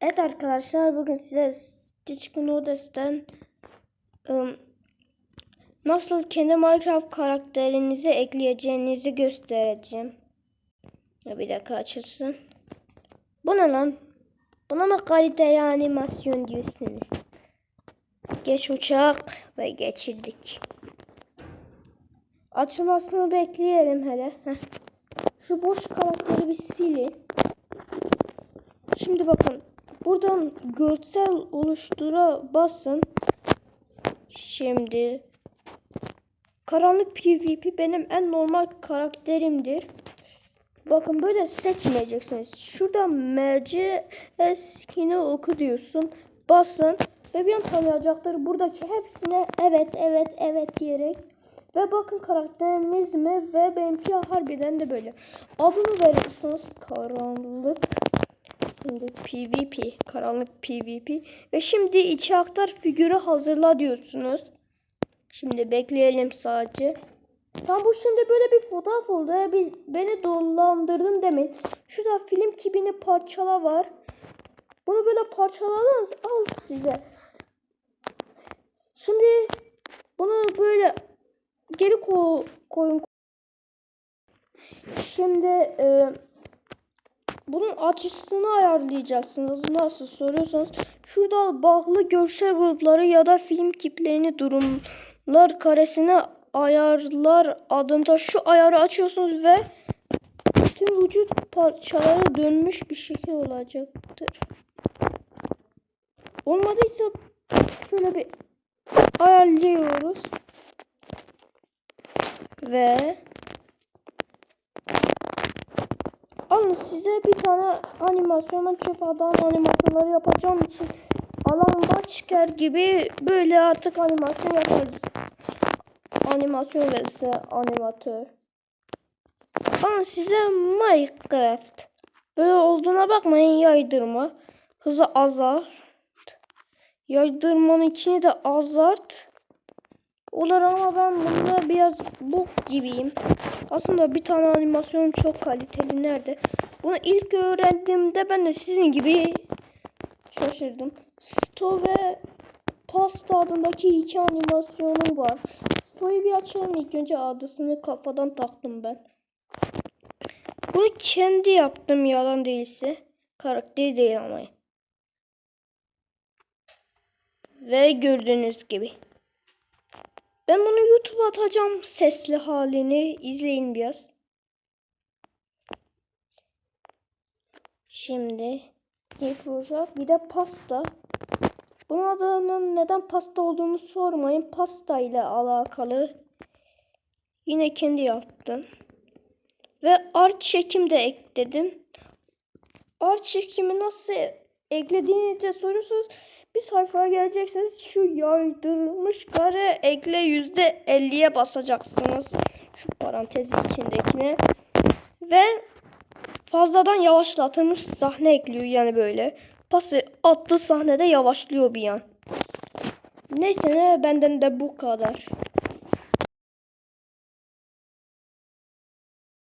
Evet arkadaşlar bugün size Stitch Odas'tan ım, nasıl kendi Minecraft karakterinizi ekleyeceğinizi göstereceğim. Bir dakika açılsın. Bu ne lan? Buna mı kaliteli animasyon diyorsunuz? Geç uçak ve geçirdik. Açılmasını bekleyelim hele. Heh. Şu boş karakteri bir silin. Şimdi bakın buradan görsel oluştura basın. Şimdi karanlık PvP benim en normal karakterimdir. Bakın böyle seçmeyeceksiniz. Şurada MC skin'i oku diyorsun. Basın ve bir an tanıyacaktır. Buradaki hepsine evet evet evet diyerek ve bakın karakteriniz mi ve benimki harbiden de böyle. Adını veriyorsunuz karanlık Şimdi PvP, karanlık PvP ve şimdi içi aktar figürü hazırla diyorsunuz. Şimdi bekleyelim sadece. Tam bu şimdi böyle bir fotoğraf oldu. Ya biz beni dolandırdın demin. Şurada film kibini parçala var. Bunu böyle parçaladınız. Al size. Şimdi bunu böyle geri ko koyun. Şimdi e, bunun açısını ayarlayacaksınız. Nasıl soruyorsanız şurada bağlı görsel grupları ya da film kiplerini durumlar karesine ayarlar adında şu ayarı açıyorsunuz ve tüm vücut parçaları dönmüş bir şekil olacaktır. Olmadıysa şöyle bir ayarlıyoruz. Ve alın size bir tane animasyondan çöp adam animasyonları yapacağım için alanda çıkar gibi böyle artık animasyon yaparız. Animasyon verirse animatör. Ama size Minecraft. Böyle olduğuna bakmayın yaydırma. Hızı azalt. Yaydırmanın içini de azalt. Olur ama ben bunda biraz bok gibiyim. Aslında bir tane animasyon çok kaliteli. Nerede? Bunu ilk öğrendiğimde ben de sizin gibi şaşırdım. Sto ve Pasta adındaki iki animasyonu var. Sto'yu bir açalım ilk önce adısını kafadan taktım ben. Bunu kendi yaptım yalan değilse. Karakteri değil ama. Ve gördüğünüz gibi. Ben bunu YouTube'a atacağım sesli halini. izleyin biraz. Şimdi ilk olacak. Bir de pasta. Bunun adının neden pasta olduğunu sormayın. Pasta ile alakalı. Yine kendi yaptım. Ve art çekim de ekledim. Art çekimi nasıl eklediğini de soruyorsanız bir sayfaya geleceksiniz. Şu yaydırmış kare ekle yüzde elliye basacaksınız. Şu parantez içindekine. Ve fazladan yavaşlatılmış sahne ekliyor yani böyle. Pası attığı sahnede yavaşlıyor bir an. Neyse ne benden de bu kadar.